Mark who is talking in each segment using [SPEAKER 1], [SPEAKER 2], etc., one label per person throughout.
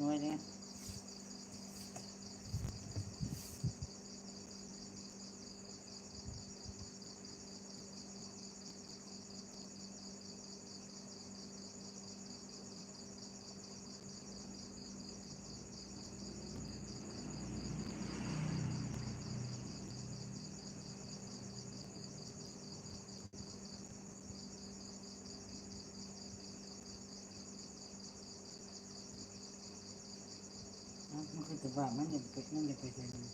[SPEAKER 1] น้อ มันคือถึงว่ามันจะไปมันยังไปใส่มัน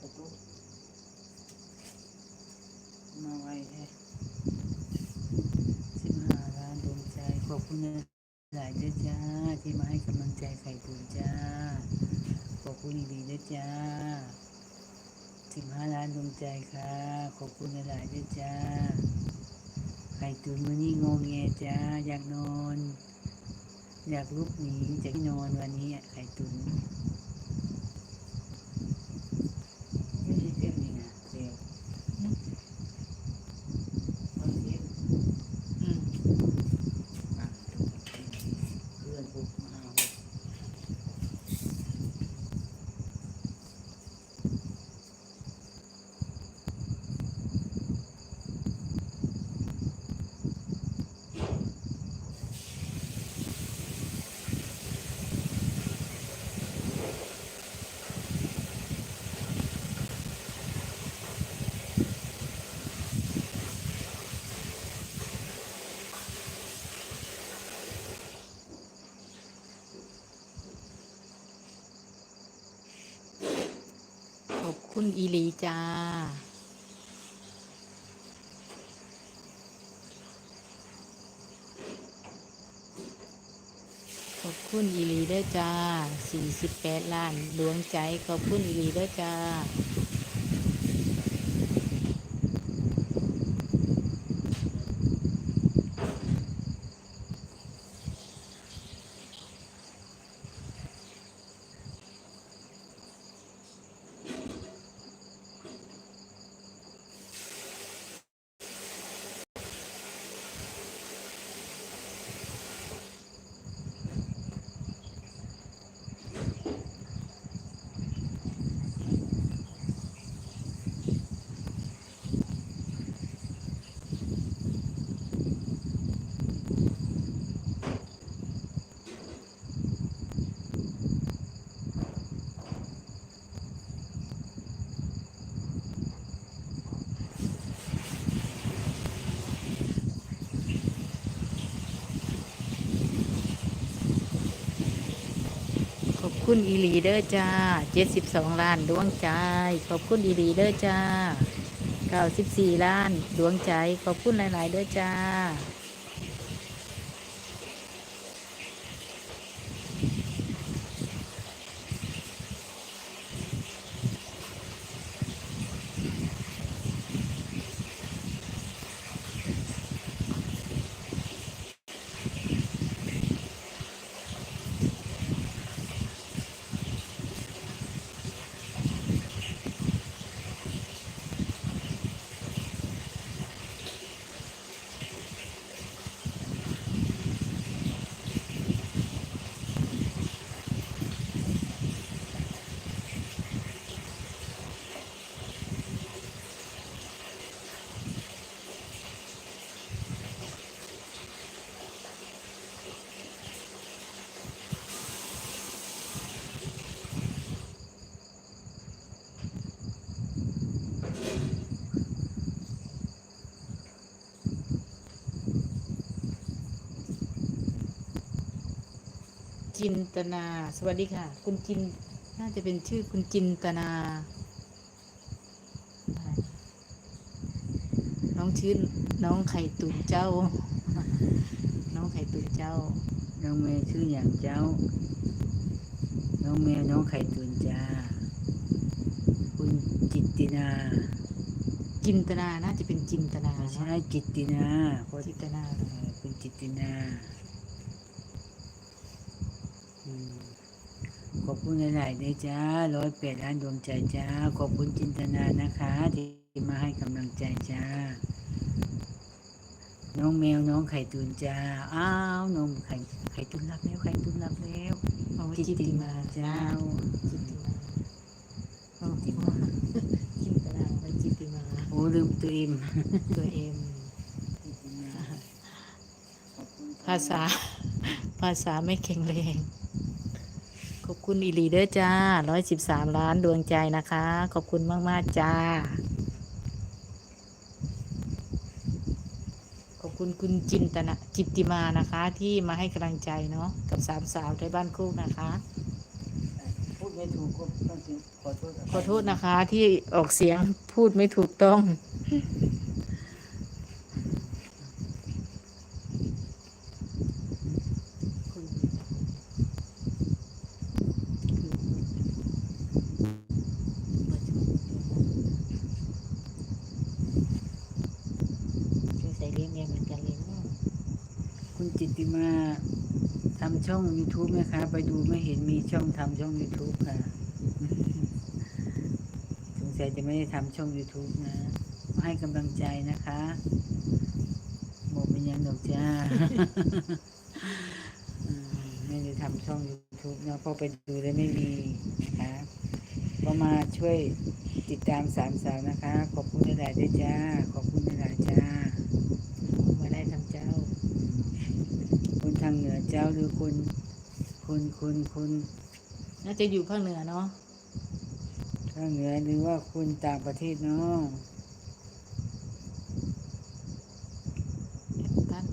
[SPEAKER 1] ประตูมาไว้แท้สิบห้าล้านดวงใจขอบ คุณหลายเด้อจ้า ที่มาให้กำลังใจไข่ตุนจ้า ขอบคุณดีๆเด้อจ้าสิบห้าล้านดวงใจค่ะ ขอบคุณหลายเด้อจ้า ไข่ตุนมื้อนี้งงเงจ้า อยากนอน อยากลุกหนีจากที่นอนวันนี้อะไข่ตุน ไม่ใช่เสียงนี่นะเสียงเอาเสียง
[SPEAKER 2] อืม
[SPEAKER 1] อะเพื่อนปุ๊บมาเอา
[SPEAKER 2] ขอบ คุณอีลีจ้า ขอบคุณอีลีด้วยจ้า 48 ล้านดวงใจขอบคุณอีลีด้วยจ้า คุณอีลีเด้อจ้า72ล้านดวงใจ ขอบคุณอีลีเด้อจ้า94ล้านดวงใจ ขอบคุณหลาย ๆ เด้อจ้า จินตนา สวัสดีค่ะ คุณจิน น่าจะเป็นชื่อคุณจินตนา น้ององชื่นน้องไข่ตุ๋นเจ้า น้องไข่ตุ๋นเจ้า
[SPEAKER 1] น้องแมวชื่ออย่างเจ้า น้องแมวน้องไข่ตุนจ้า คุณจิตตินา
[SPEAKER 2] จินตนา น่าจะเป็นจินตนา
[SPEAKER 1] ไม่
[SPEAKER 2] เนอะ
[SPEAKER 1] ใช่จิตตินาเพราะ
[SPEAKER 2] จินตนา
[SPEAKER 1] เอ่อคุณจิตตินาอืม ขอบคุณหลายๆด้วยจ้าร้อยแปดล้านดวงใจจ้า ขอบคุณจินตนานะคะ ที่มาให้กำลังใจจ้า น้องแมวน้องไข่ตุนจ้า อ้าวนมไข่ไข่ตุนรับแล้วไข่ตุนรับแล้ว
[SPEAKER 2] เอาไว้
[SPEAKER 1] จิ
[SPEAKER 2] จิ
[SPEAKER 1] ต
[SPEAKER 2] น
[SPEAKER 1] ติ
[SPEAKER 2] ต
[SPEAKER 1] มา
[SPEAKER 2] นา
[SPEAKER 1] เจ้า
[SPEAKER 2] จินตนาโอ้จินตนาจินตนาไว้จินตนา
[SPEAKER 1] โอ้ลืมตัวเอง
[SPEAKER 2] ตัวเอ็มภาษาภาษาไม่แข็งแรง ขอบคุณอีหลีเด้อจ้าร้อยสิบสามล้านดวงใจนะคะ ขอบคุณมาก ๆ จ้า ขอบคุณคุณจินตนาจิตติมานะคะ ที่มาให้กำลังใจเนาะกับสามสาวในบ้านคู่นะคะ
[SPEAKER 1] พูดไม่ถูกก็ต้องขอโทษ
[SPEAKER 2] ขอโทษนะคะที่ออกเสียงพูดไม่ถูกต้อง ช่วยใส่เลี้ยงแม่เหมือนกันเลยเนาะ
[SPEAKER 1] คุณจิตติมาทำช่อง YouTube ไหมคะ ไปดูไม่เห็นมีช่องทำช่อง YouTube ค่ะ สงสัยจะไม่ได้ทำช่อง YouTube นะมาให้กำลังใจนะคะบอกเป็นยังดอกจ้าอืมไม่ได้ทำช่อง YouTube เนาะเพอไปดูแล้วไม่มีนะคะก็มาช่วยติดตามสามสาวนะคะ ขอบคุณหลายๆด้วยจ้า ขอบคุณหลายๆจ้า
[SPEAKER 2] มาได้ทำเจ้า
[SPEAKER 1] คนทางเหนือเจ้าหรือคน คนคนคน
[SPEAKER 2] น่าจะอยู่ภาคเหนือเนาะ
[SPEAKER 1] ทางเหนือหรือว่าคนต่างประเทศเนาะ
[SPEAKER 2] แอดตัน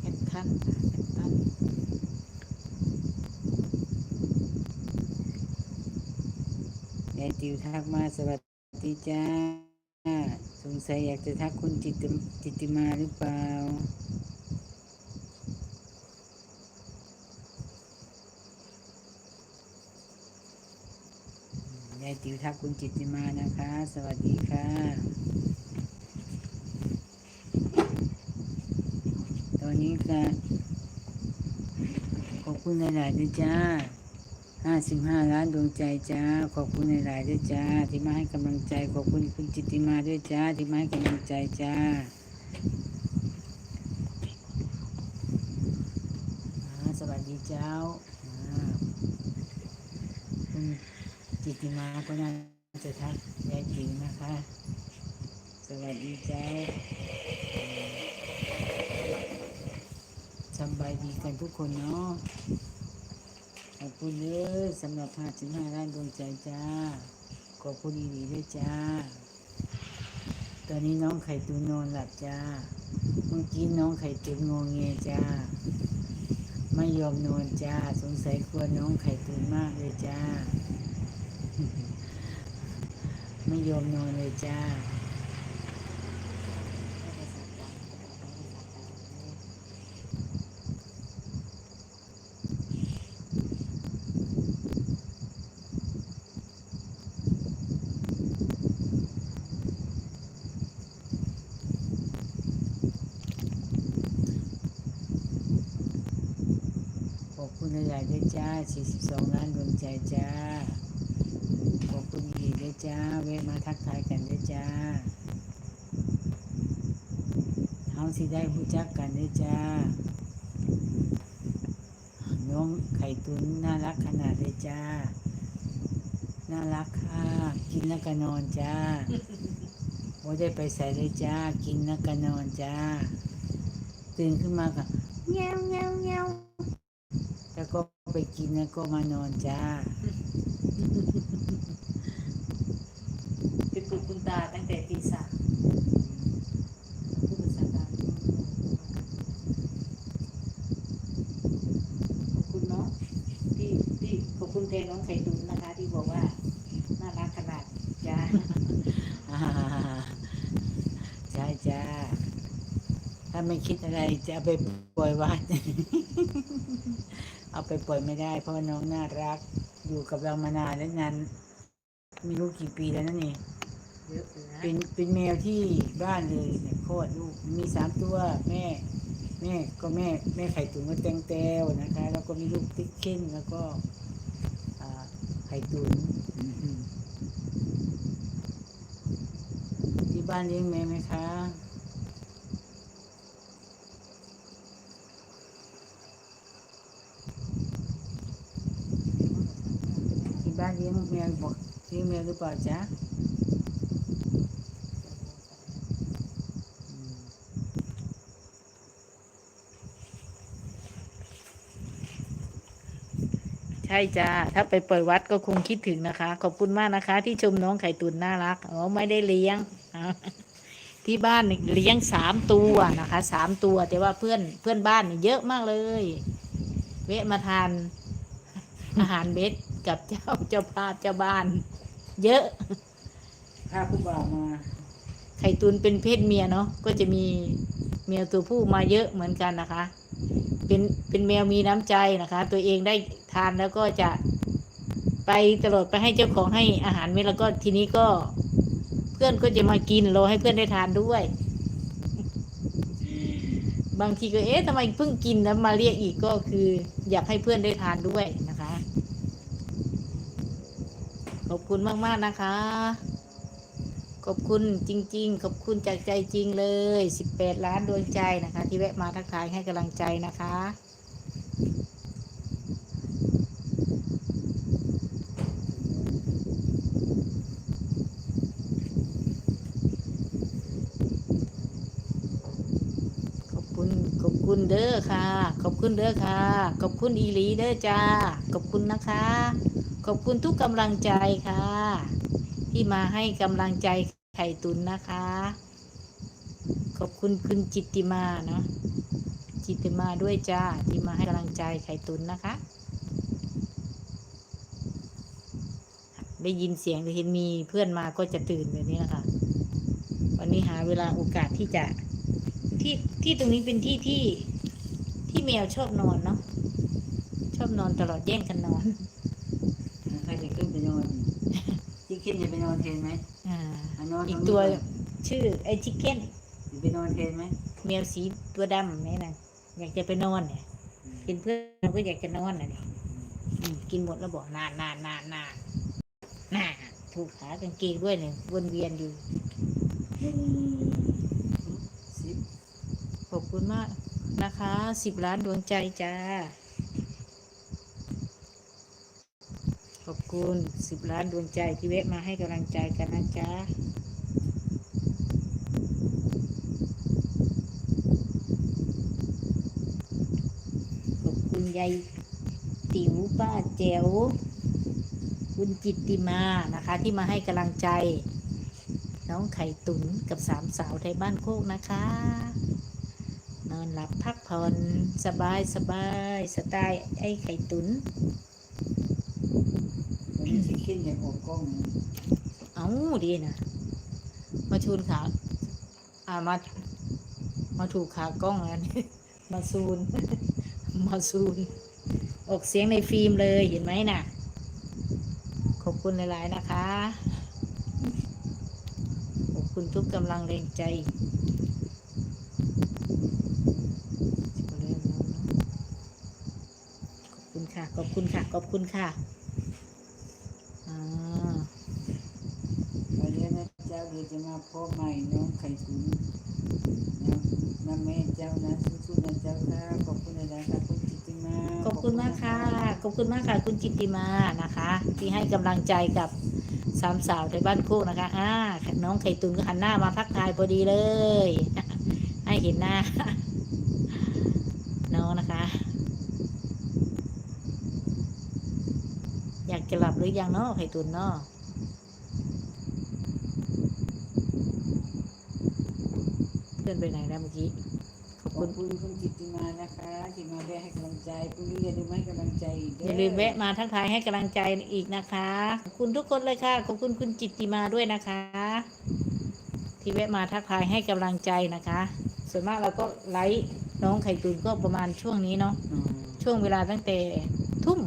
[SPEAKER 2] แอดตันแอดตัน
[SPEAKER 1] ยายติวทักมาสวัสดีจ้า สงสัยอยากจะทักคุณจิตติจิตติมาหรือเปล่า ยายติวทักคุณจิตติมานะคะ สวัสดีค่ะ ตอนนี้ก็ขอบคุณหลายๆด้วยจ้าห้าสิบห้าล้านดวงใจจ้า ขอบคุณหลายๆด้วยจ้า ที่มาให้กำลังใจ ขอบคุณคุณจิตติมาด้วยจ้า ที่มาให้กำลังใจจ้าสวัสดีเจ้าอ่า กิติมาก็น่าจะทักยายจิ๋วนะคะ สวัสดีเจ้าสบายดีกันทุกคนเนาะขอบคุณเลยสำหรับห้าสิบห้าล้านดวงใจจ้า ขอบคุณอีด้วยจ้า ตอนนี้น้องไข่ตุนนอนหลับจ้า เมื่อกี้น้องไข่ตุนงงเงียจ้า ไม่ยอมนอนจ้า สงสัยกลัวน้องไข่ตุนมากเลยจ้า ไม่ยอมนอนเลยจ้าขอบคุณหลายๆด้วยจ้า 42 ล้านดวงใจจ้า ขอบคุณอีกด้วยจ้าเวมาทักทายกันด้วยจ้าเฮาสิได้รู้จักกันด้วยจ้าน้องไข่ตุนน่ารักขนาดเลยจ้า น่ารักค่ะ กินแล้วก็นอนจ้าโอ้ได้ไปใส่เลยจ้า กินแล้วก็นอนจ้า ตื่นขึ้นมาก็เงี้ยวเงี้ยวเงี้ยวแล้วก็ไปกินแล้วก็มานอนจ้า
[SPEAKER 2] ไปปลุกคุณตาตั้งแต่ตีสามพูดภาษากางขอบคุณเนาะที่ที่ขอบคุณแทนน้องไข่ตุ๋นนะคะ ที่บอกว่า น่ารักขนาดจ้า
[SPEAKER 1] อ่าจ้าถ้าไม่คิดอะไรจะไปปล่อยวัด เอาไปปล่อยไม่ได้เพราะน้องน่ารัก อยู่กับเรามานานแล้วนานไม่รู้กี่ปีแล้วนั่นเอง
[SPEAKER 2] เยอะอยู่นะ
[SPEAKER 1] เป็นเป็นแมวที่บ้านเลยเนี่ยโคตรลูกมีสามตัวแม่ แม่ก็แม่แม่ไข่ตุ๋นก็แตงแตวนะคะ แล้วก็มีลูกติ๊กเก้นแล้วก็อ่าไข่ตุ๋นอืมที่บ้านเลี้ยงแมวไหมคะ บ้านเลี้ยงแมวบอกเลี้ยงแมวหรือเปล่าจ๊ะ
[SPEAKER 2] ใช่จ้าถ้าไปเปล่อยวัดก็คงคิดถึงนะคะ ขอบคุณมากนะคะ ที่ชมน้องไข่ตุนน่ารักอ๋อไม่ได้เลี้ยงที่บ้านเลี้ยงสามตัวนะคะสามตัว แต่ว่าเพื่อนเพื่อนบ้านเยอะมากเลย เวะมาทานอาหารเม็ด กับเจ้าเจ้าภาพเจ้าบ้าน เยอะ
[SPEAKER 1] พาผู้บ่าวมา
[SPEAKER 2] ไข่ตุนเป็นเพศเมียเนาะก็จะมีแมวตัวผู้มาเยอะเหมือนกันนะคะ เป็นเป็นแมวมีน้ำใจนะคะ ตัวเองได้ทานแล้วก็จะไปตลอดไปให้เจ้าของให้อาหารเม็ดแล้วก็ทีนี้ก็ เพื่อนก็จะมากินรอให้เพื่อนได้ทานด้วย บางทีก็เอ๊ะทำไมเพิ่งกินแล้วมาเรียกอีกก็คือ อยากให้เพื่อนได้ทานด้วยนะคะ ขอบคุณมากๆนะคะ ขอบคุณจริง ๆ ขอบคุณจากใจจริงเลย 18 ล้านดวงใจนะคะ ที่แวะมาทักทายให้กำลังใจนะคะ ขอบคุณ ขอบคุณเด้อค่ะ ข อบคุณเด้อค่ะ ขอบคุณอีหลีเด้อจ้า ขอบคุณนะคะ ขอบคุณทุกกำลังใจค่ะ ที่มาให้กำลังใจไข่ตุนนะคะ ขอบคุณคุณจิตติมาเนาะจิตติมาด้วยจ้าที่มาให้กำลังใจไข่ตุนนะคะ ได้ยินเสียงหรือเห็นมีเพื่อนมาก็จะตื่นแบบนี้นะคะวันนี้หาเวลาโอกาสที่จะที่ที่ตรงนี้เป็นที่ที่ ที่แมวชอบนอนเนาะชอบนอนตลอดแย่งกันนอน
[SPEAKER 1] ใครจะขึ้นไปนอนที่ขึ้นจะไปนอนเทนไหม
[SPEAKER 2] อ่า
[SPEAKER 1] อะนอน
[SPEAKER 2] อีก
[SPEAKER 1] รงนี้
[SPEAKER 2] ตัว
[SPEAKER 1] ก่น
[SPEAKER 2] ชื่อไอชิคเก้น
[SPEAKER 1] จะไปนอนเทนไหม
[SPEAKER 2] แมวสีตัวดำนี่นะอยากจะไปนอนเนี่ยเป็นเพื่อนเราก็อยากจะนอนนะเนี่ยอืมกินหมดแล้วบอกนานนานนานนานน่าถูกขากางเกงด้วยเนี่ยวนเวียนอยู่
[SPEAKER 1] สิบ
[SPEAKER 2] ขอบคุณมาก นะคะสิบล้านดวงใจจ้า ขอบคุณสิบล้านดวงใจที่แวะมาให้กำลังใจกันนะจ๊ะขอบคุณยายติ๋วป้าแจ๋วคุณจิตติมานะคะ ที่มาให้กำลังใจ น้องไข่ตุ๋นกับสามสาวไทยบ้านโคกนะคะ อนหลับพักผ่อนสบายสบายสไตล์ไอ้ไข่ตุ๋น
[SPEAKER 1] วันนี้ที่ขึ้นอย่างออกกล้องนะ
[SPEAKER 2] เอาดีนะมาชูนขาอ่ามามาถูกขากล้องแล้วนี่มาซูน มาซูน ออกเสียงในฟิล์มเลยเห็นไหมน่ะ ขอบคุณหลาย ๆ นะคะ ขอบคุณทุกกำลังแรงใจ ขอบ คุณค่ะขอบคุณค่ะ ขอบคุณค่ะอ่า
[SPEAKER 1] วันนี้นะเจ้าเดี๋ยวจะมาพบใหม่น้องไข่ตุ๋นนะมาแม่เจ้านะสู้ๆนะเจ้าค่ะขอบคุณหลายๆค่ะคุณจิตติมา
[SPEAKER 2] ขอบคุณมากค่ะ ขอบคุณมากค่ะ คุณจิตติมานะคะ ที่ให้กำลังใจกับสามสาวในบ้านโคกนะคะ อ่า น้องไข่ตุนก็หันหน้ามาทักทายพอดีเลย ให้เห็นหน้า น้องนะคะ อยาก จะหลับหรือยังเนาะไข่ตุนเนาะเพื่อนไปไหนแล้วเมื่อกี้ขอบ
[SPEAKER 1] ข
[SPEAKER 2] คุ
[SPEAKER 1] อ
[SPEAKER 2] ณ
[SPEAKER 1] บคุณคุณจิตติมานะคะที่มาแวะให้กำลังใจพรุ่งนี้อย่าลืมให้กำลังใจอีกเด้
[SPEAKER 2] อย่าลืมแวะมาทักทายให้กำลังใจอีกนะคะขอบคุณทุกคนเลยค่ะขอบคุณคุณจิตติมาด้วยนะคะที่ที่แวะมาทักทายให้กำลังใจนะคะ ส่วนมากเราก็ไลฟ์น้องไข่ตุนก็ประมาณช่วงนี้เนาะ
[SPEAKER 1] อืม
[SPEAKER 2] ช่วงเวลาตั้งแต่ทุ่ม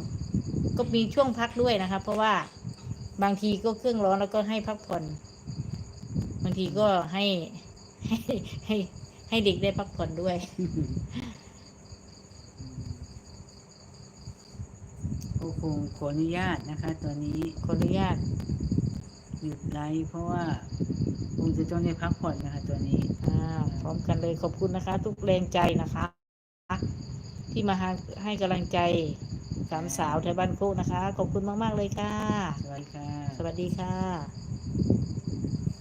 [SPEAKER 2] ก็มีช่วงพักด้วยนะคะ เพราะว่าบางทีก็เครื่องร้อนแล้วก็ให้พักผ่อน บางทีก็ให้ให้ให้ให้เด็กได้พักผ่อนด้วย
[SPEAKER 1] ก็คงขออนุญาตนะคะตอนนี้
[SPEAKER 2] ขออนุญาต
[SPEAKER 1] หยุดไลฟ์เพราะว่าคงจะต้องได้พักผ่อนนะคะ ตัวนี้
[SPEAKER 2] อ่าพร้อมกันเลยขอบคุณนะคะ ทุกแรงใจนะคะ ที่มาให้ให้กำลังใจ สามสาวไทยบ้านโคกนะคะ ขอบคุณมาก ๆ เลยค่ะ
[SPEAKER 1] สวัสดีค่ะ
[SPEAKER 2] สวัสดีค่ะ